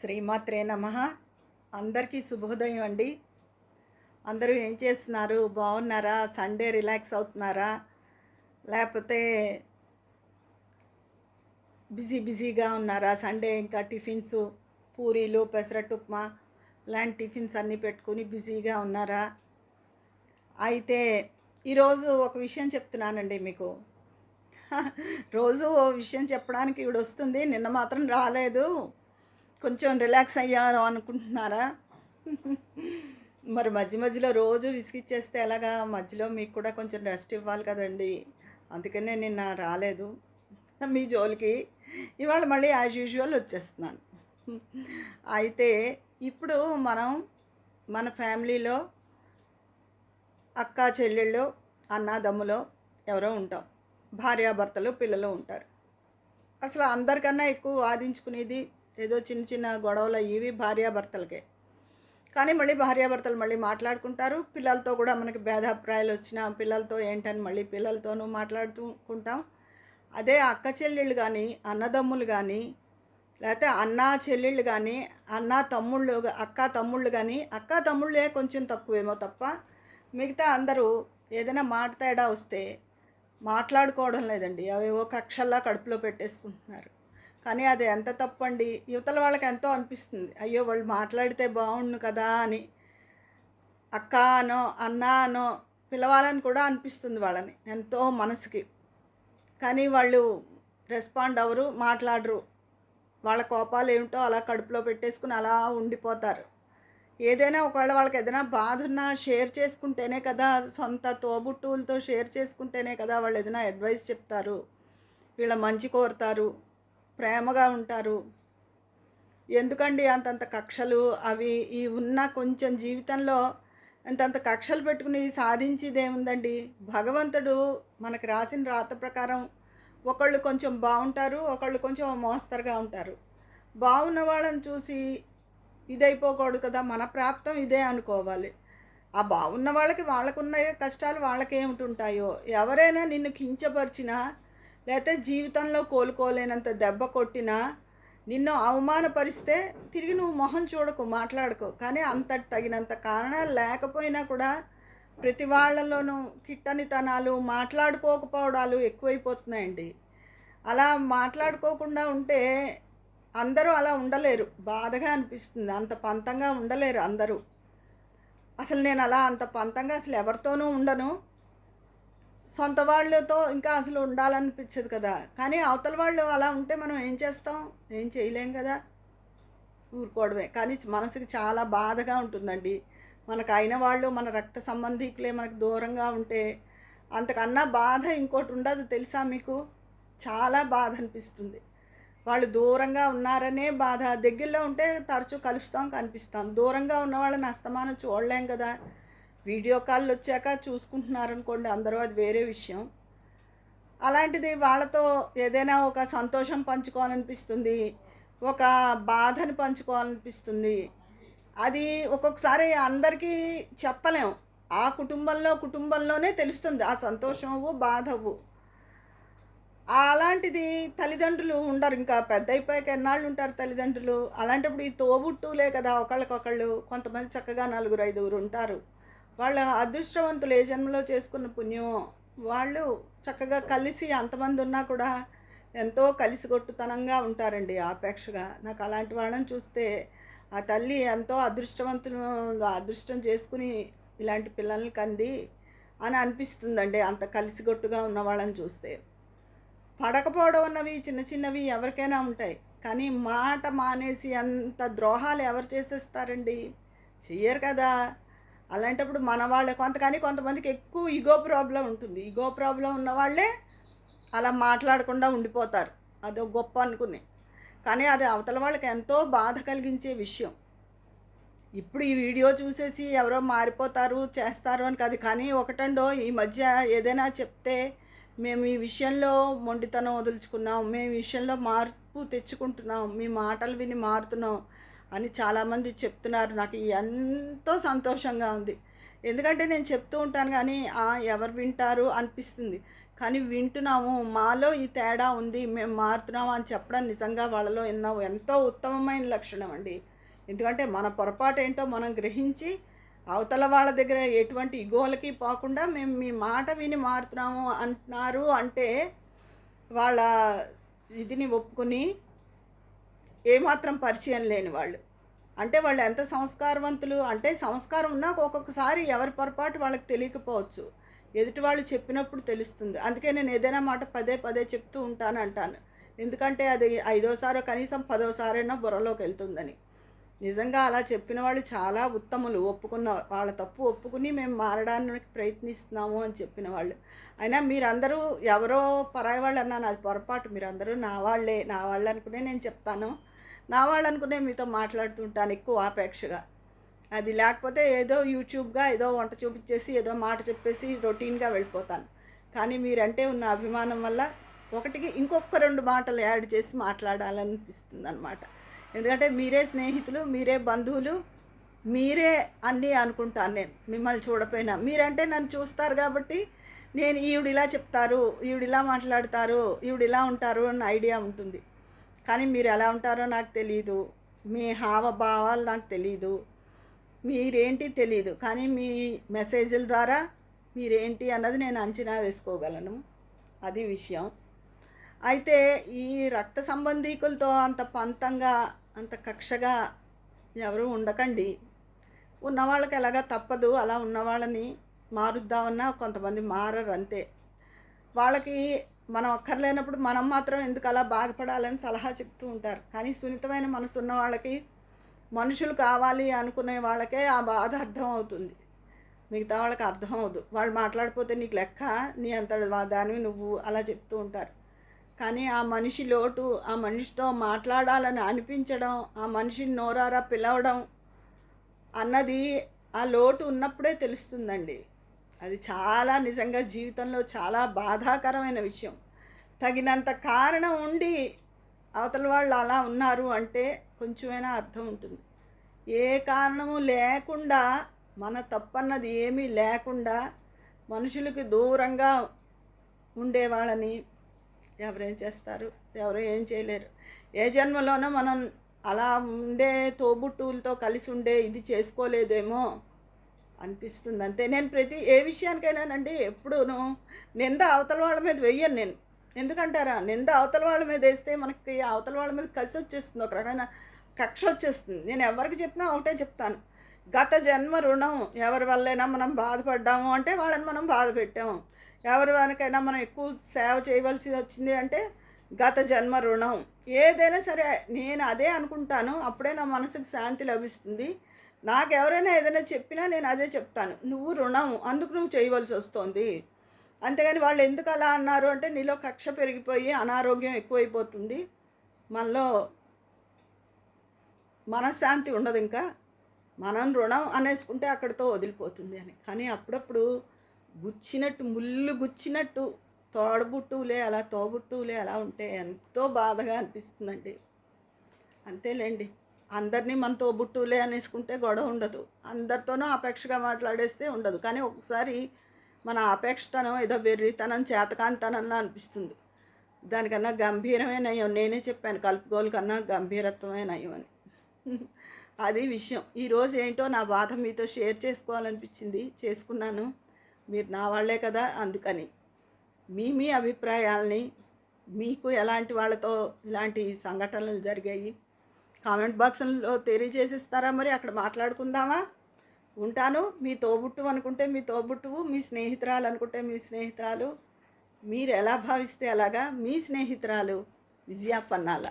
శ్రీమాత్రే నమ. అందరికీ శుభోదయం అండి. అందరూ ఏం చేస్తున్నారు? బాగున్నారా? సండే రిలాక్స్ అవుతున్నారా? లేకపోతే బిజీ బిజీగా ఉన్నారా? సండే ఇంకా టిఫిన్స్ పూరీలు పెసరట్టు ఉప్మా లాంటి టిఫిన్స్ అన్నీ పెట్టుకుని బిజీగా ఉన్నారా? అయితే ఈరోజు ఒక విషయం చెప్తున్నానండి మీకు. రోజు ఓ విషయం చెప్పడానికి ఇక్కడ వస్తుంది నిన్న మాత్రం రాలేదు. కొంచెం రిలాక్స్ అయ్యారు అనుకుంటున్నారా? మరి మధ్య మధ్యలో రోజు విసిగిచ్చేస్తే ఎలాగా? మధ్యలో మీకు కూడా కొంచెం రెస్ట్ ఇవ్వాలి కదండి. అందుకనే నిన్న రాలేదు. మీ జోలికి. ఇవాళ మళ్ళీ యాజ్ యూజువల్ వచ్చేస్తున్నాను. అయితే ఇప్పుడు మనం మన ఫ్యామిలీలో అక్క చెల్లెళ్ళు అన్నదమ్ములో ఎవరో ఉంటాం. భార్యాభర్తలు పిల్లలు ఉంటారు. అసలు అందరికన్నా ఎక్కువ వాదించుకునేది ఏదో చిన్న చిన్న గొడవలు ఇవి భార్యాభర్తలకే. కానీ మళ్ళీ భార్యాభర్తలు మళ్ళీ మాట్లాడుకుంటారు. పిల్లలతో కూడా మనకి భేదాభిప్రాయాలు వచ్చిన పిల్లలతో ఏంటని మళ్ళీ పిల్లలతోనూ మాట్లాడుకుంటాం అదే అక్క చెల్లెళ్ళు కానీ అన్నదమ్ములు కానీ లేకపోతే అన్న చెల్లెళ్ళు కానీ అన్న తమ్ముళ్ళు అక్క తమ్ముళ్ళు కానీ అక్క తమ్ముళ్ళే కొంచెం తక్కువేమో తప్ప మిగతా అందరూ ఏదైనా మాట తేడా వస్తే మాట్లాడుకోవడం లేదండి. అవేవో కక్షల్లా కడుపులో పెట్టేసుకుంటున్నారు. కానీ అది ఎంత తప్పండి? యువతల వాళ్ళకి ఎంతో అనిపిస్తుంది. అయ్యో వాళ్ళు మాట్లాడితే బాగుండు కదా అని. అక్క అనో అన్న అనో పిలవాలని కూడా అనిపిస్తుంది వాళ్ళని ఎంతో మనసుకి. కానీ వాళ్ళు రెస్పాండ్ అవ్వరు మాట్లాడరు. వాళ్ళ కోపాలు ఏమిటో అలా కడుపులో పెట్టేసుకుని అలా ఉండిపోతారు. ఏదైనా ఒకవేళ వాళ్ళకి ఏదైనా బాధ ఉన్నా షేర్ చేసుకుంటేనే కదా సొంత తోబుట్టువులతో షేర్ చేసుకుంటేనే కదా వాళ్ళు ఏదైనా అడ్వైస్ చెప్తారు. వీళ్ళ మంచి కోరుతారు. ప్రేమగా ఉంటారు. ఎందుకండి అంతంత కక్షలు? అవి ఈ ఉన్న కొంచెం జీవితంలో అంతంత కక్షలు పెట్టుకుని సాధించేది ఏముందండి? భగవంతుడు మనకు రాసిన రాత ప్రకారం ఒకళ్ళు కొంచెం బాగుంటారు ఒకళ్ళు కొంచెం మోస్తరుగా ఉంటారు. బాగున్న వాళ్ళని చూసి ఇదైపోకూడదు కదా మన ప్రాప్తం ఇదే అనుకోవాలి. ఆ బాగున్న వాళ్ళకి వాళ్ళకున్న కష్టాలు వాళ్ళకి ఏమిటి ఉంటాయో? ఎవరైనా నిన్ను కించపరిచినా లేకపోతే జీవితంలో కోలుకోలేనంత దెబ్బ కొట్టినా నిన్ను అవమానపరిస్తే తిరిగి నువ్వు మొహం చూడకు మాట్లాడుకో. కానీ అంతటి తగినంత కారణాలు లేకపోయినా కూడా ప్రతి వాళ్ళలోనూ కిట్టనితనాలు మాట్లాడుకోకపోవడాలు ఎక్కువైపోతున్నాయండి. అలా మాట్లాడుకోకుండా ఉంటే అందరూ అలా ఉండలేరు. బాధగా అనిపిస్తుంది. అంత పంతంగా ఉండలేరు అందరూ. అసలు నేను అలా అంత పంతంగా అసలు ఎవరితోనూ ఉండను. సొంత వాళ్ళతో ఇంకా అసలు ఉండాలనిపించదు కదా. కానీ అవతల వాళ్ళు అలా ఉంటే మనం ఏం చేస్తాం? ఏం చేయలేం కదా. ఊరుకోవడమే. కానీ మనసుకి చాలా బాధగా ఉంటుందండి. మనకు అయిన వాళ్ళు మన రక్త సంబంధికులే మనకు దూరంగా ఉంటే అంతకన్నా బాధ ఇంకోటి ఉండదు తెలుసా మీకు? చాలా బాధ అనిపిస్తుంది. వాళ్ళు దూరంగా ఉన్నారనే బాధ. దగ్గరలో ఉంటే తరచూ కలుస్తాం కనిపిస్తాం. దూరంగా ఉన్న వాళ్ళని అస్తమానం చూడలేం కదా. వీడియో కాల్ వచ్చాక చూసుకుంటున్నారనుకోండి అందరూ అది వేరే విషయం. అలాంటిది వాళ్ళతో ఏదైనా ఒక సంతోషం పంచుకోవాలనిపిస్తుంది ఒక బాధను పంచుకోవాలనిపిస్తుంది. అది ఒక్కొక్కసారి అందరికీ చెప్పలేం. ఆ కుటుంబంలో కుటుంబంలోనే తెలుస్తుంది ఆ సంతోషము బాధవు అలాంటిది తల్లిదండ్రులు ఉండరు. ఇంకా పెద్ద అయిపోయాక ఎన్నాళ్ళు ఉంటారు తల్లిదండ్రులు? అలాంటప్పుడు ఈ తోబుట్టులే కదా ఒకళ్ళకొకళ్ళు కొంతమంది చక్కగా నలుగురు ఐదుగురు ఉంటారు. వాళ్ళ అదృష్టవంతులు ఏ జన్మలో చేసుకున్న పుణ్యం వాళ్ళు చక్కగా కలిసి అంతమంది ఉన్నా కూడా ఎంతో కలిసిగొట్టుతనంగా ఉంటారండి ఆపేక్షగా. నాకు అలాంటి వాళ్ళని చూస్తే ఆ తల్లి ఎంతో అదృష్టవంతులు అదృష్టం చేసుకుని ఇలాంటి పిల్లల్ని కంది అని అనిపిస్తుందండి అంత కలిసిగొట్టుగా ఉన్న వాళ్ళని చూస్తే. పడకపోవడం అన్నవి చిన్న చిన్నవి ఎవరికైనా ఉంటాయి. కానీ మాట మానేసి అంత ద్రోహాలు ఎవరు చేసేస్తారండి? చెయ్యరు కదా. అలాంటప్పుడు మన వాళ్ళే కొంత కానీ కొంతమందికి ఎక్కువ ఈగో ప్రాబ్లం ఉంటుంది. ఈగో ప్రాబ్లం ఉన్న వాళ్ళే అలా మాట్లాడకుండా ఉండిపోతారు. అది గొప్ప అనుకునే. కానీ అది అవతల వాళ్ళకి ఎంతో బాధ కలిగించే విషయం. ఇప్పుడు ఈ వీడియో చూసేసి ఎవరో మారిపోతారు చేస్తారు అని కాదు. కానీ ఒకటండో ఈ మధ్య ఏదైనా చెప్తే మేము ఈ విషయంలో మొండితనం వదులుచుకున్నాం. మేము ఈ విషయంలో మార్పు తెచ్చుకుంటున్నాం. మీ మాటలు విని మారుతున్నాం. అని చాలామంది చెప్తున్నారు. నాకు ఎంతో సంతోషంగా ఉంది. ఎందుకంటే నేను చెప్తూ ఉంటాను కానీ ఎవరు వింటారు అనిపిస్తుంది. కానీ వింటున్నాము. మాలో ఈ తేడా ఉంది. మేము మారుతున్నాము అని చెప్పడం నిజంగా వాళ్ళలో ఎన్నో ఎంతో ఉత్తమమైన లక్షణం అండి. ఎందుకంటే మన పొరపాటు ఏంటో మనం గ్రహించి అవతల వాళ్ళ దగ్గర ఎటువంటి ఇగోలకి పోకుండా మేము మీ మాట విని మారుతున్నాము అంటున్నారు అంటే వాళ్ళ ఇదిని ఒప్పుకొని ఏమాత్రం పరిచయం లేని వాళ్ళు. అంటే వాళ్ళు ఎంత సంస్కారవంతులు అంటే సంస్కారం ఉన్నా ఒక్కొక్కసారి ఎవరి పొరపాటు వాళ్ళకి తెలియకపోవచ్చు. ఎదుటి వాళ్ళు చెప్పినప్పుడు తెలుస్తుంది. అందుకే నేను ఏదైనా మాట పదే పదే చెప్తూ ఉంటాను అంటాను. ఎందుకంటే అది ఐదోసారో కనీసం పదోసారైనా బుర్రలోకి వెళ్తుందని. నిజంగా అలా చెప్పిన వాళ్ళు చాలా ఉత్తములు. ఒప్పుకున్న వాళ్ళ తప్పు ఒప్పుకుని మేము మారడానికి ప్రయత్నిస్తున్నాము అని చెప్పిన వాళ్ళు. అయినా మీరందరూ ఎవరో పరాయి వాళ్ళు అన్నాను అది పొరపాటు. మీరందరూ నా వాళ్ళే నా వాళ్ళు అనుకునే నేను చెప్తాను. నా వాళ్ళు అనుకునే మీతో మాట్లాడుతుంటాను ఎక్కువ ఆపేక్షగా. అది లేకపోతే ఏదో యూట్యూబ్గా ఏదో వంట చూపించేసి ఏదో మాట చెప్పేసి రొటీన్గా వెళ్ళిపోతాను. కానీ మీరంటే ఉన్న అభిమానం వల్ల ఒకటికి ఇంకొక రెండు మాటలు యాడ్ చేసి మాట్లాడాలనిపిస్తుంది అనమాట ఎందుకంటే మీరే స్నేహితులు మీరే బంధువులు మీరే అన్నీ అనుకుంటాను నేను. మిమ్మల్ని చూడపోయినా. మీరంటే నన్ను చూస్తారు కాబట్టి నేను ఈవిడిలా చెప్తారు ఈవిడిలా మాట్లాడతారు ఈవిడిలా ఉంటారు అన్న ఐడియా ఉంటుంది. కానీ మీరు ఎలా ఉంటారో నాకు తెలియదు మీ హావభావాలు నాకు తెలియదు మీరేంటి తెలియదు కానీ మీ మెసేజ్ల ద్వారా మీరేంటి అన్నది నేను అంచనా వేసుకోగలను. అది విషయం. అయితే ఈ రక్త సంబంధీకులతో అంత పంతంగా అంత కక్షగా ఎవరు ఉండకండి. ఉన్న వాళ్ళకి ఎలాగా తప్పదు. అలా ఉన్న వాళ్ళని మారుద్దామన్నా కొంతమంది మారరు అంతే. వాళ్ళకి మనం అక్కర్లేనప్పుడు మనం మాత్రం ఎందుకు అలా బాధపడాలని సలహా చెప్తూ ఉంటారు. కానీ సున్నితమైన మనసు ఉన్న వాళ్ళకి మనుషులు కావాలి అనుకునే వాళ్ళకే ఆ బాధ అర్థం అవుతుంది. మిగతా వాళ్ళకి అర్థం అవ్వదు వాళ్ళు మాట్లాడిపోతే నీకు లెక్క నీ అంత దానివి నువ్వు అలా చెప్తూ ఉంటారు. కానీ ఆ మనిషి లోటు ఆ మనిషితో మాట్లాడాలని అనిపించడం ఆ మనిషిని నోరారా పిలవడం అన్నది ఆ లోటు ఉన్నప్పుడే తెలుస్తుందండి. అది చాలా నిజంగా జీవితంలో చాలా బాధాకరమైన విషయం. తగినంత కారణం ఉండి అవతల వాళ్ళు అలా ఉన్నారు అంటే కొంచెమైనా అర్థం ఉంటుంది. ఏ కారణము లేకుండా మన తప్పన్నది ఏమీ లేకుండా మనుషులకి దూరంగా ఉండేవాళ్ళని ఎవరేం చేస్తారు? ఎవరు ఏం చేయలేరు? ఏ జన్మలోనో మనం అలా ఉండే తోబుట్టువులతో కలిసి ఉండే ఇది చేసుకోలేదేమో అనిపిస్తుంది. అంతే. నేను ప్రతి ఏ విషయానికైనానండి ఎప్పుడూను నింద అవతల వాళ్ళ మీద వెయ్యను నేను. ఎందుకంటారా? నింద అవతల వాళ్ళ మీద వేస్తే మనకి అవతల వాళ్ళ మీద కలిసి వచ్చేస్తుంది. ఒక రకమైన కక్ష వచ్చేస్తుంది. నేను ఎవరికి చెప్పినా ఒకటే చెప్తాను. గత జన్మ రుణం ఎవరి వల్లైనా మనం బాధపడ్డాము అంటే వాళ్ళని మనం బాధ పెట్టాము. ఎవరి వారికైనా మనం ఎక్కువ సేవ చేయవలసి వచ్చింది అంటే గత జన్మ రుణం. ఏదైనా సరే నేను అదే అనుకుంటాను. అప్పుడే నా మనసుకు శాంతి లభిస్తుంది. నాకు ఎవరైనా ఏదైనా చెప్పినా నేను అదే చెప్తాను. నువ్వు రుణం అందుకు నువ్వు చేయవలసి వస్తుంది. అంతేగాని వాళ్ళు ఎందుకు అలా అన్నారు అంటే నీలో కక్ష పెరిగిపోయి అనారోగ్యం ఎక్కువైపోతుంది. మనలో మనశ్శాంతి ఉండదు ఇంకా. మనం రుణం అనేసుకుంటే అక్కడితో వదిలిపోతుంది అని. కానీ అప్పుడప్పుడు గుచ్చినట్టు ముళ్ళు గుచ్చినట్టు తోడబుట్టువులే అలా తోబుట్టువులే అలా ఉంటే ఎంతో బాధగా అనిపిస్తుందండి. అంతేలేండి. అందరినీ మనతో బుట్టులే అనేసుకుంటే గొడవ ఉండదు. అందరితోనూ అపేక్షగా మాట్లాడేస్తే ఉండదు. కానీ ఒకసారి మన అపేక్షతనం ఏదో వెర్రితనం చేతకాంతనంలా అనిపిస్తుంది. దానికన్నా గంభీరమే నయం. నేనే చెప్పాను కలుపుకోలు కన్నా గంభీరత్వమే నయం అని. అది విషయం. ఈరోజు ఏంటో నా బాధ మీతో షేర్ చేసుకోవాలనిపించింది. చేసుకున్నాను. మీరు నా వాళ్ళే కదా అందుకని. మీ మీ అభిప్రాయాల్ని మీకు ఎలాంటి వాళ్ళతో ఇలాంటి సంఘటనలు జరిగాయి? కామెంట్ బాక్స్లో తెలియజేసిస్తారా మరి? అక్కడ మాట్లాడుకుందామా? ఉంటాను. మీ తోబుట్టు అనుకుంటే మీ తోబుట్టువు మీ స్నేహితురాలు అనుకుంటే మీ స్నేహితురాలు. మీరు ఎలా భావిస్తే అలాగా? మీ స్నేహితురాలు విజయాపన్నాల